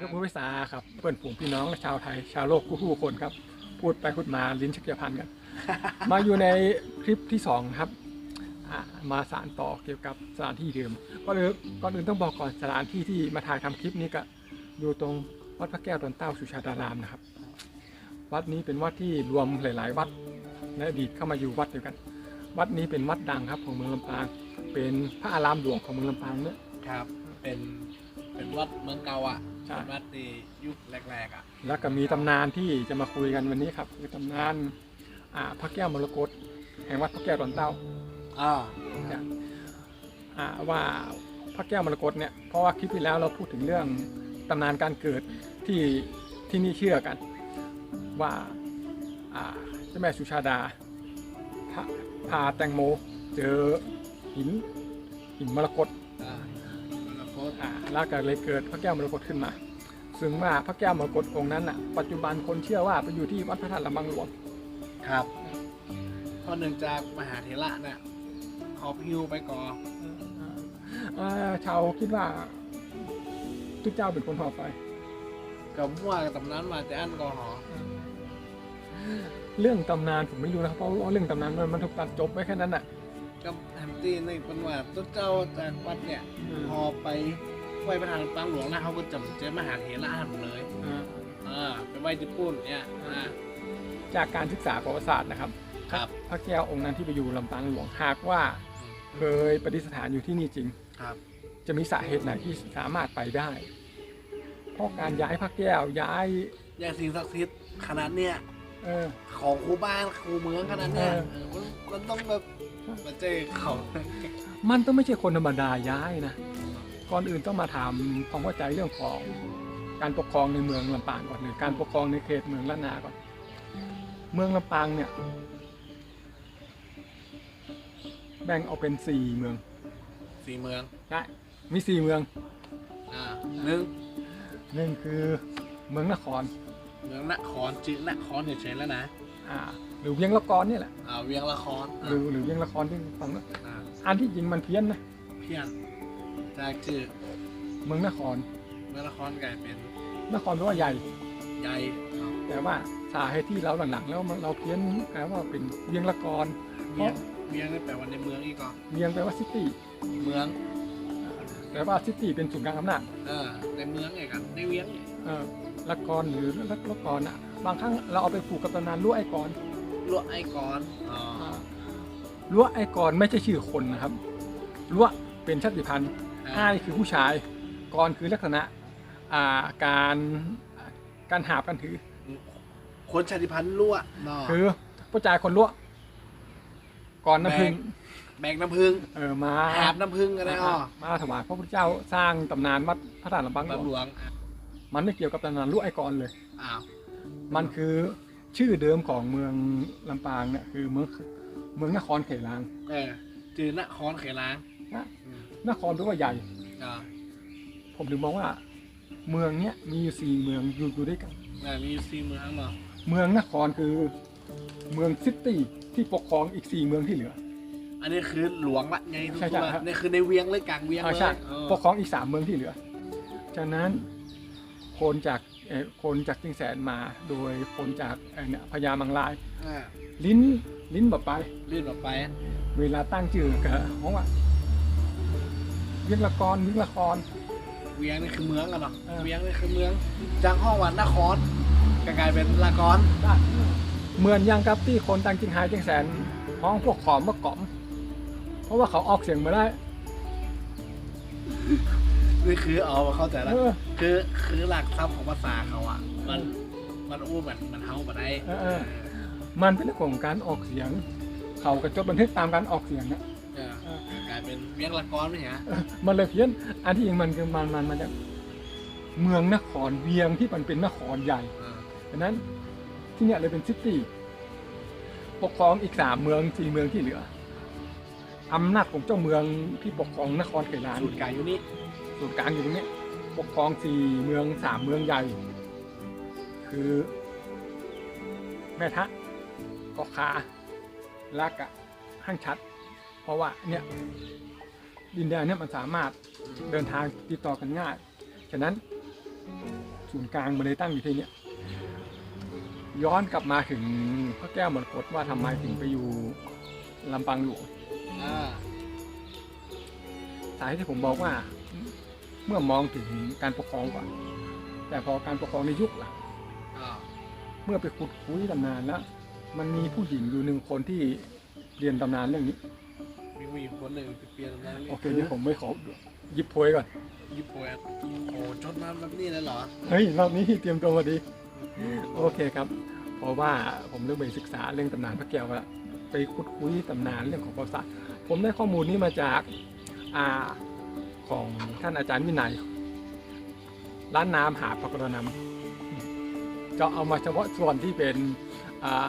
ยกมือไหว้สาครับเพื่อนฝูงพี่น้องและชาวไทย ชาวโลกคู่ๆคนครับ พูดไปพูดมาลิ้นชักจะพันกันมาอยู่ในคลิปที่สองครับอ่ามาสานต่อเกี่ยวกับสถานที่เดิมก็เลยก่อนอื่นต้องบอกก่อนสถานที่ที่มาถ่ายทำคลิปนี้ก็อยู่ตรงวัดพระแก้วตอนเต้าสุชาดารามนะครับ วัดนี้เป็นวัดที่รวมหลาย ๆ วัดในอดีตเข้ามาอยู่วัดเดียวกัน วัดนี้เป็นวัดดังครับของเมืองลำปาง เป็นพระอารามหลวงของเมืองลำปางเนี่ยครับ เป็นเป็นวัดเมืองเก่าอะ ใช่ เป็นวัดในยุคแรกๆอะแล้วก็มีตำนานที่จะมาคุยกันวันนี้ครับคือตำนานอ่าพระแก้วมรกตแห่งวัดพระแก้วตอนเต้า อ่าอ่าว่าพระแก้วมรกตเนี่ยเพราะว่าคลิปที่แล้วเราพูดถึงเรื่องตำนานการเกิดที่ที่นี่เชื่อกัน ว่าอ่าเจ้าแม่สุชาดาพาพาแตงโม เจอหินหินมรกตอ่าแล้วก็อ่า แล้วก็เลยเกิดพระแก้วมรกตขึ้นมา ซึ่งว่าพระแก้วมรกตองค์นั้นอะปัจจุบันคนเชื่อว่าไปอยู่ที่วัดพระธาตุลำบังหลวงครับเพราะเนื่องจากมหาเถระเนี่ยหอบฮิวไปก่อนอ่าชาวคิดว่าทุกเจ้าเป็นคนหอบไปกับมั่วกับตำนานมาแต่อันก่อนหอเรื่องตำนานผมไม่รู้นะครับเพราะว่าเรื่องตำนานมันมันถูกตัดจบไว้แค่นั้นอะกับแฮมตี้นี่เป็นว่าต้นเจ้าจากวัดเนี่ยหอบไป ไหว้ประธานตังหลวงนะเขาก็จำเจอมหาเถระหันเลยอ่าอ่าไปไหว้ญี่ปุ่นเนี่ยอ่า จากการศึกษาประวัติศาสตร์นะครับ ครับ พระแก้วองค์นั้นที่ไปอยู่ลำปางหลวงหากว่าเคยประดิษฐานอยู่ที่นี่จริง ครับ จะมีสาเหตุไหนที่สามารถไปได้เพราะการย้ายพระแก้วย้ายอย่างสิ่งศักดิ์สิทธิ์ขนาดเนี้ยเออ ของครูบ้านครูเมืองขนาดเนี้ยเออเออมันมันต้องแบบมาเจอเขา มันต้องไม่ใช่คนธรรมดาย้ายนะ ก่อนอื่นต้องมาถามความเข้าใจเรื่องของการปกครองในเมืองลำปางก่อนหรือการปกครองในเขตเมืองละนาก่อน เมืองลำปางเนี่ย แบ่งออกเป็นสี่เมืองสี่เมืองใช่มีสี่เมืองอ่าหนึ่งหนึ่งคือเมืองนคร เมืองนครจื่อนครเฉยๆแล้วนะอ่า หรือเวียงละกรเนี่ยแหละอ่าเวียงละครหรือหรือเวียงละครที่ฟังนะอ่าอันที่จริงมันเพี้ยนนะเพี้ยน จากจื่อเมืองนคร เมืองละครกลายเป็นนครแปลว่าใหญ่ ใหญ่อ่าแต่ว่าสาเหตุที่เราหลังๆ แล้วมันเราเพี้ยนแปลว่าเป็นเวียงละกรเวียงเวียงนี่แปลว่าในเมืองอีกก่อนเวียงแปลว่าซิตี้เมืองแต่ว่าซิตี้เป็นศูนย์กลางอำนาจเออในเมืองไงกันในเวียงเนี่ยเออละกรหรือละละกรอะบางครั้งเราเอาไปผูกกับตำนานล้วไอ้กรลวกไอ้กอนอ๋ออ่าล้วไอ้กรไม่ใช่ชื่อคนนะครับล้วเป็นชาติพันธุ์ อ่าอ้ายคือผู้ชายกรคือลักษณะอ่าการการหาบกันถือ คนชาติพันธุ์ลวกเนาะคือผู้ชายคนล้วก่อนน้ำพึ่งแบกน้ำพึ่งเออมาหาบน้ำพึ่งกันนะอ๋อมาถวายพระพุทธเจ้าสร้างตำนานวัดพระธาตุลำปางหลบัวงงหลวง มันไม่เกี่ยวกับตำนานล้วไอ้กรเลยอ้าวมันคือชื่อเดิมของเมืองลำปางเนี่ยคือเมืองเมืองนครเขลางเออจื่อนครเขลางนะอืม นครแปลว่าใหญ่ อ่าผมถึงมองว่า เมืองเนี้ยมีอยู่สี่เมืองอยู่อยู่ด้วยกัน อ่ามีอยู่สี่เมืองเนาะเมืองนครคือเมืองซิตี้ที่ปกครองอีกสี่เมืองที่เหลือ อันนี้คือหลวงละไงทุกใช่คใช่นละครับ นี่คือในเวียงเลยกลางเวียงอ่าเลยใช่เออปกครองอีกสามเมืองที่เหลือฉะนั้นคนจากเอ่อคนจากจิงแสนมาโดยคนจากเอ่อเนี่ยพญามังลาย อ่าลิ้นลิ้นแบบไปลื่นออกไป เวลาตั้งชื่อกับของว่า เวียงละกรเวียงละคร เวียงนี่คือเมืองกันเนาะเออ เวียงนี่คือเมืองจังห้องวันนครก็กลายเป็นละกรเหมือนอย่างกับที่คนต่างจิงไฮจิงแสนห้องพวกขอมว่าก๋อม เพราะว่าเขาออกเสียงมาได้นี่คือเอาเข้าใจแล้วเออคือคือหลักทรัพย์ของภาษาเขาอะ มันมันอู้เหมือนมันเฮามาได้เออเออมันเป็นเรื่องของการออกเสียง เขากระจดบันทึกตามการออกเสียงนะ เออเออกลายเป็นเวียงละกรไม่ใช่ฮะเออมันเลยเพี้ยนอันที่จริงมันคือมันมันมาจากเมืองนครเวียงที่มันเป็นนครใหญ่เออดังนั้นที่เนี่ยเลยเป็นซิตี้ปกครองอีกสามเมืองสี่เมืองที่เหลืออำนาจของเจ้าเมืองที่ปกครองนครไกลานสูตรกลางอยู่นี่ส่วนกลางอยู่ตรงนี้ปกครองสี่เมืองสามเมืองใหญ่ คือ แม่ทะกอคาลากะห้างชัด เพราะว่าเนี่ยดินแดนเนี่ยมันสามารถเดินทางติดต่อกันง่าย ฉะนั้นคศูนย์กลางมันเลยตั้งอยู่ที่เนี้ยย้อนกลับมาถึงพระแก้วมรกตว่าทำไมถึงไปอยู่ลำปางหลวงอ่าสาเหตุที่ผมบอกว่า เมื่อมองถึงการปกครองก่อน แต่พอการปกครองในยุคหลังอ่าเมื่อไปขุดคุยตำนานแล้ว มันมีผู้หญิงอยู่หนึ่งคนที่เรียนตำนานเรื่องนี้ มีผู้หญิงคนหนึ่งเปลี่ยนอะไรโอเคเดี๋ยวผมไม่ขอหยิบโพยก่อน ญี่ปุ่นโอ้จดมาแบบนี้เลยเหรอเฮ้ยรอบนี้เตรียมตัวมาดี โอเคครับเพราะว่าผมเริ่มไปศึกษาเรื่องตำนานพระแก้วแล้วไปคุดคุยตำนานเรื่องของประวัติศาสตร์ผมได้ข้อมูลนี้มาจากอ่าของท่านอาจารย์วินัยร้านน้ำหาดพระกรนำจะเอามาเฉพาะส่วนที่เป็นอ่า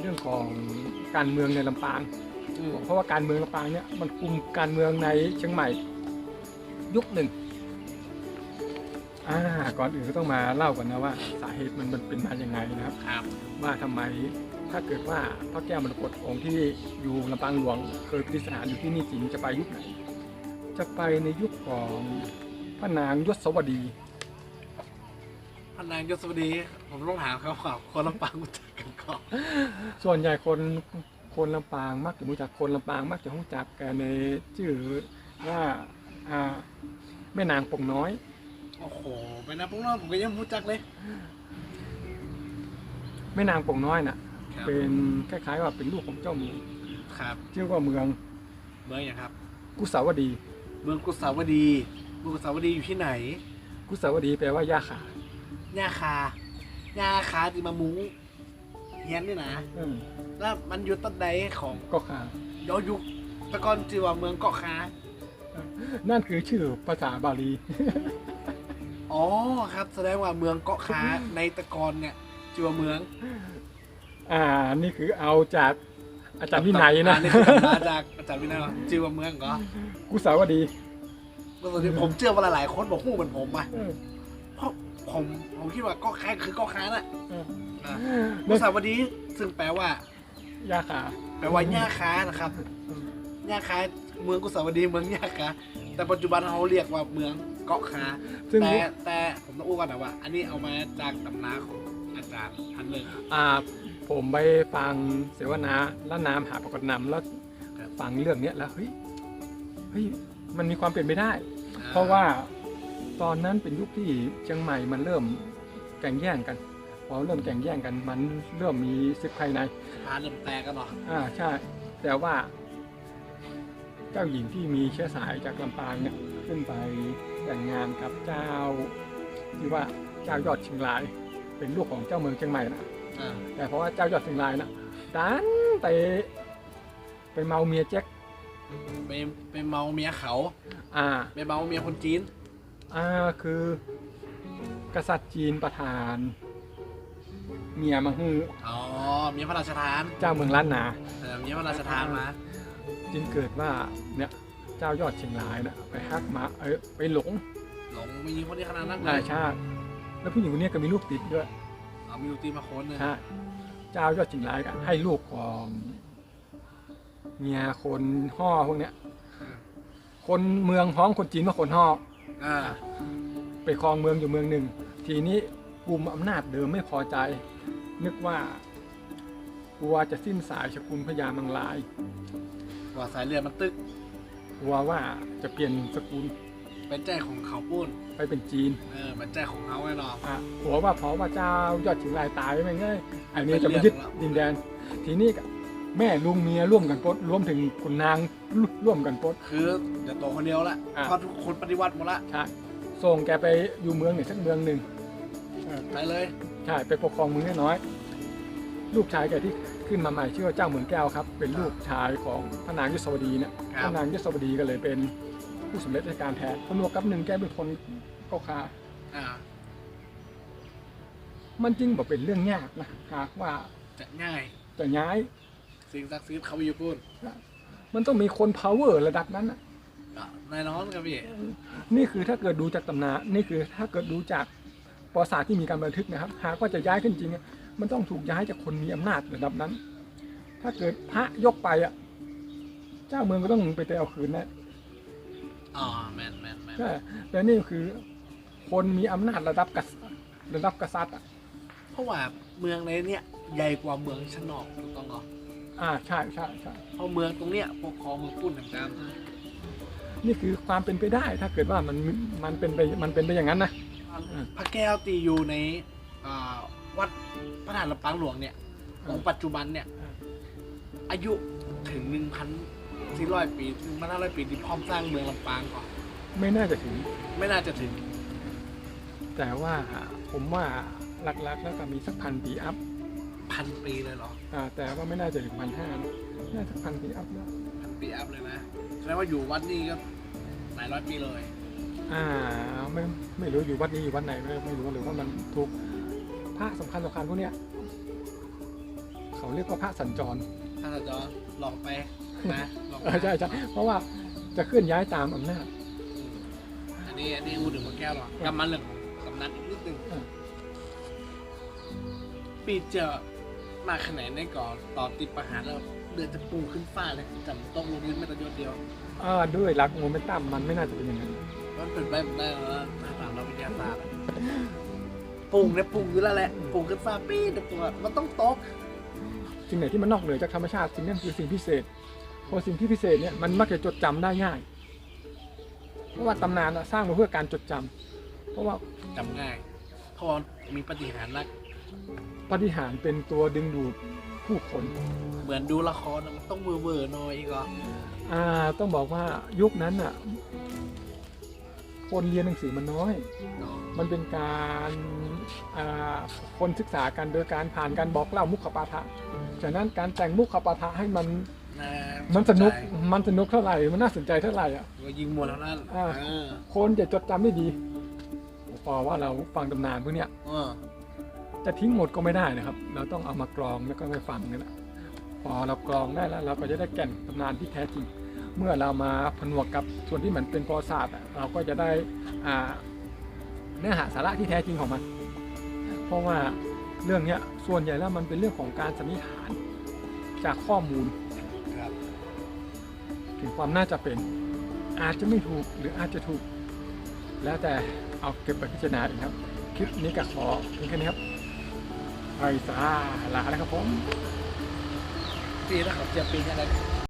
เรื่องของการเมืองในลำปางอืม เพราะว่าการเมืองลำปางเนี่ยมันคุมการเมืองในเชียงใหม่ยุคหนึ่งอ่าก่อนอื่นก็ต้องมาเล่าก่อนนะว่า สาเหตุมันมันเป็นมาอย่างไงนะครับครับ ว่าทำไมถ้าเกิดว่าพระแก้วมรกตองค์ที่อยู่ลำปางหลวง เคยประดิษฐานอยู่ที่นี่จริงจะไปยุคไหน จะไปในยุคของพระนางยศวดีพนางยศวดี ผมต้องถามเขาว่าคนลำปางรู้จักกันก่อนส่วนใหญ่คน คนลำปางมักจะรู้จักคนลำปางมักจะรู้จักกันในชื่อว่าอ่าแม่นางปงน้อย โอ้โหไปนะพวกน้องผมก็ยังไม่รู้จักเลยแม่นางปงน้อยน่ะครับเป็นคล้ายๆว่าเป็นลูกของเจ้าเมืองครับชื่อว่าเมือง เมืองอย่างครับ กุสาวดี เมืองกุสาวดีเมืองกุสาวดีอยู่ที่ไหน กุสาวดีแปลว่าย่าขาย่าคาย่าคาที่มามุ้งเฮียนนี่นะเออ แล้วมันอยู่ต้นใดของก็ขาย้อนยุคแตะกอนชื่อว่าเมืองเกาะคานั่นคือชื่อภาษาบาลี อ๋อครับแสดงว่าเมืองเกาะคาในแตะกอนเนี่ยชื่อว่าเมืองอ่า นี่คือเอาจากอาจารย์วินัยนะอัคือมาจากอาจารย์วินัยว่าชื่อว่าเมืองก็กุสาวดีก็ตอนนี้ผมเชื่อว่าหลายๆคนบอกพูดเหมือนผมอะเออเพราะผมผมคิดว่าเกาะคาคือเกาะคาน่ะ เออ อะกุสาวดีซึ่งแปลว่า ย่าขาแปลว่าย่าคานะครับย่าคาเมืองกุสาวดีเมืองย่าคาแต่ปัจจุบันเขาเรียกว่าเมืองเกาะคาซึ่ง แต่แต่ผมต้องอู้กันนะว่า อันนี้เอามาจากตำราของอาจารย์ท่านหนึ่ง อ่าผมไปฟังเสวนาและนามหาปรากฏนำแล้วครับ ฟังเรื่องเนี้ยแล้วเฮ้ยเฮ้ยมันมีความเป็นไปได้ เพราะว่าตอนนั้นเป็นยุคที่เชียงใหม่มันเริ่มแข่งแย่งกันพอเริ่มแข่งแย่งกันมันเริ่มมีศึกภายในสะ พานเริ่มแตกกันเนาะอ่าใช่ แต่ว่า เจ้าหญิงที่มีเชื้อสายจากลำปางเนี่ยขึ้นไปแต่งงานกับเจ้าที่ว่าเจ้ายอดเชียงราย เป็นลูกของเจ้าเมืองเชียงใหม่นะอ่าแต่เพราะว่าเจ้ายอดเชียงรายนะดันไปไปเมาเมียแจ็คไปไปเมาเมียเขาอ่า ไปเมาเมียคนจีน อ่าคือ กษัตริย์จีนประทาน เมียมาฮืออ๋อ เมียพระราชทานเจ้าเมืองล้านนาเออเมียพระราชทานมาจึงเกิดว่าเนี่ยเจ้ายอดเชียงรายนะไปฮักมาเออไปหลงหลงมีคนที่ขนาดนั้นเลนายยชาติแล้วผู้หญิงคนนี้ก็มีลูกติดด้วยเอามีลูกตีมาคนหนึ่งใช่เจ้ายอดเชียงรายก็ให้ลูกของเมียคนห่อพวกเนี้ย คนเมืองพ้องคนจีนว่าคนห่ออ่าไปครองเมืองอยู่เมืองหนึ่งทีนี้กลุ่มอำนาจเดิมไม่พอใจ นึกว่า กลัวจะสิ้นสายสกุลพญามังลายว่าสายเลือดมันตึกกลัวว่าจะเปลี่ยนสกุลเป็นใจของเขาปุ้นไปเป็นจีนเออเป็นใจของเขาแน่นอนอะกลัวว่าเพราะว่าเจ้ายอดเชียงรายตายไปไงอันนี้จะมายึดดินแดน ทีนี้ก็แม่ลุงเมียร่วมกันปลดรวมถึงคุณนางร่วมกันปลดคือเดี๋ยวโตคนเดียวละอะเพราะทุกคนปฏิวัติหมดละใช่ส่งแกไปอยู่เมืองไหนสักเมืองหนึ่งไปเลยใช่ไปปกครองเมืองน้อยๆ ลูกชายแกที่ขึ้นมาใหม่ชื่อว่าเจ้าเหมือนแก้วครับ เป็นลูกชายของพระนางยศวดีเนี่ยคพรับระนางยศวดีก็เลยเป็นผู้สำเร็จราชการแทนพนวกกับหนึ่งแกเป็นคนก็คาอ่ามันจริงบอกเป็นเรื่องยากนะหากว่าจะง่ายจะย้าย สิ่งศักดิ์สิทธิ์เขาไปอยู่ปุ้นมันต้องมีคน power ระดับนั้นน่ะ อะแน่นอนครับพี่นี่คือถ้าเกิดดูจากตำนานนี่คือถ้าเกิดดูจากประวัติศาสตร์ที่มีการบันทึกนะครับ หากว่าจะย้ายขึ้นจริงอะ มันต้องถูกย้ายจากคนมีอำนาจระดับนั้น ถ้าเกิดพระยกไปอะ เจ้าเมืองก็ต้องไปแต่เอาคืนนะอ๋อแมนแมนแมนใช่แต่นี่คือคนมีอำนาจระดับกษัตริย์ระดับกษัตริย์อะเพราะว่าเมืองในเนี่ยใหญ่กว่าเมืองชนอกถูกต้องเหรออ่าใช่ใช่ใช่เพราะเมืองตรงเนี้ยปกครองเมืองปุ้นเหมือนกันนี่คือความเป็นไปได้ ถ้าเกิดว่ามันมันเป็นไปมันเป็นไปอย่างนั้นนะพระแก้วตีอยู่ในอ่า วัดพระธาตุลำปางหลวงเนี่ยองค์ปัจจุบันเนี่ยอ่าอายุถึง1,400ปีถึง1,500ปีที่พร้อมสร้างเมืองลำปางก่อนไม่น่าจะถึง ไม่น่าจะถึง แต่ว่าผมว่าหลักๆแล้วก็มีสักพันปีอัพพันปีเลยเหรออ่าแต่ว่าไม่น่าจะถึงพันห้าน่าจะพันปีอัพแล้วพันปีอัพเลยนะแสดงว่าอยู่วัดนี้ก็หลายร้อยปีเลย อ่าไม่ไม่รู้อยู่วัดนี้อยู่วัดไหนไม่ไม่รู้หรือว่ามันถูก พระสำคัญสำคัญพวกเนี้ยเขาเรียกว่าพระสัญจรถ้าเราจะลองไปนะลองเออใช่ใช่เพราะว่าจะเคลื่อนย้ายตามอำนาจอันนี้อันนี้พูดถึงพระแก้วหรอกกลับมาเรื่องของสำนักอีกนิดนึงเออปีเจอมาขนาดในก่อนต่อติดประหารแล้วเดือนจะปูขึ้นฟ้าเลยจำต้องลงพื้นไม่แต่ยอดเดียวอ่าด้วยหลักโมเมนตัมมันไม่น่าจะเป็นอย่างนั้นมันเป็นไปได้แล้วถ้าตามเราวิทยาศาสตร์อะ ปรุงเนี่ยปรุงอยู่แล้วแหละปรุงขึ้นฟ้าปี๊ดตัว มันต้องตกสิ่งไหนที่มันนอกเหนือจากธรรมชาติ สิ่งนั้นคือสิ่งพิเศษเพราะสิ่งที่พิเศษเนี่ยมันมักจะจดจำได้ง่าย เพราะว่าตำนานอะสร้างมาเพื่อการจดจำเพราะว่าจำง่ายเพราะว่ามีปฏิหารย์นักปาฏิหารย์เป็นตัวดึงดูดผู้คนเหมือนดูละครอะมันต้องเวอร์เวอร์หน่อยอีกเหรออ่าต้องบอกว่ายุคนั้นอะ คนเรียนหนังสือมันน้อย มันเป็นการอ่า คนศึกษากันโดยการผ่านการบอกเล่ามุขปาฐะฉะนั้นการแต่งมุขปาฐะให้มันน่ามันสนุกใจมันสนุกเท่าไหร่มันน่าสนใจเท่าไหร่อะก็ยิงมวลเท่านั้นอ่าเออคนจะจดจำได้ดีพอว่าเราฟังตำนานพวกเนี้ยเออจะทิ้งหมดก็ไม่ได้นะครับ เราต้องเอามากรองแล้วก็ไปฟังนี่แหละพอเรากรองได้แล้ว เราก็จะได้แก่นตำนานที่แท้จริง เมื่อเรามาผนวกกับส่วนที่เหมือนเป็นประวัติศาสตร์อะเราก็จะได้อ่าเนื้อหาสาระที่แท้จริงของมัน เพราะว่าเรื่องเนี้ยส่วนใหญ่แล้วมันเป็นเรื่องของการสันนิษฐานจากข้อมูลครับถึงความน่าจะเป็น อาจจะไม่ถูกหรืออาจจะถูก แล้วแต่เอาเก็บไปพิจารณาเองครับ คลิปนี้ก็ขอเพียงแค่นี้ครับไปสาลาแล้วครับผมปีแล้วเขาจะปีอะไร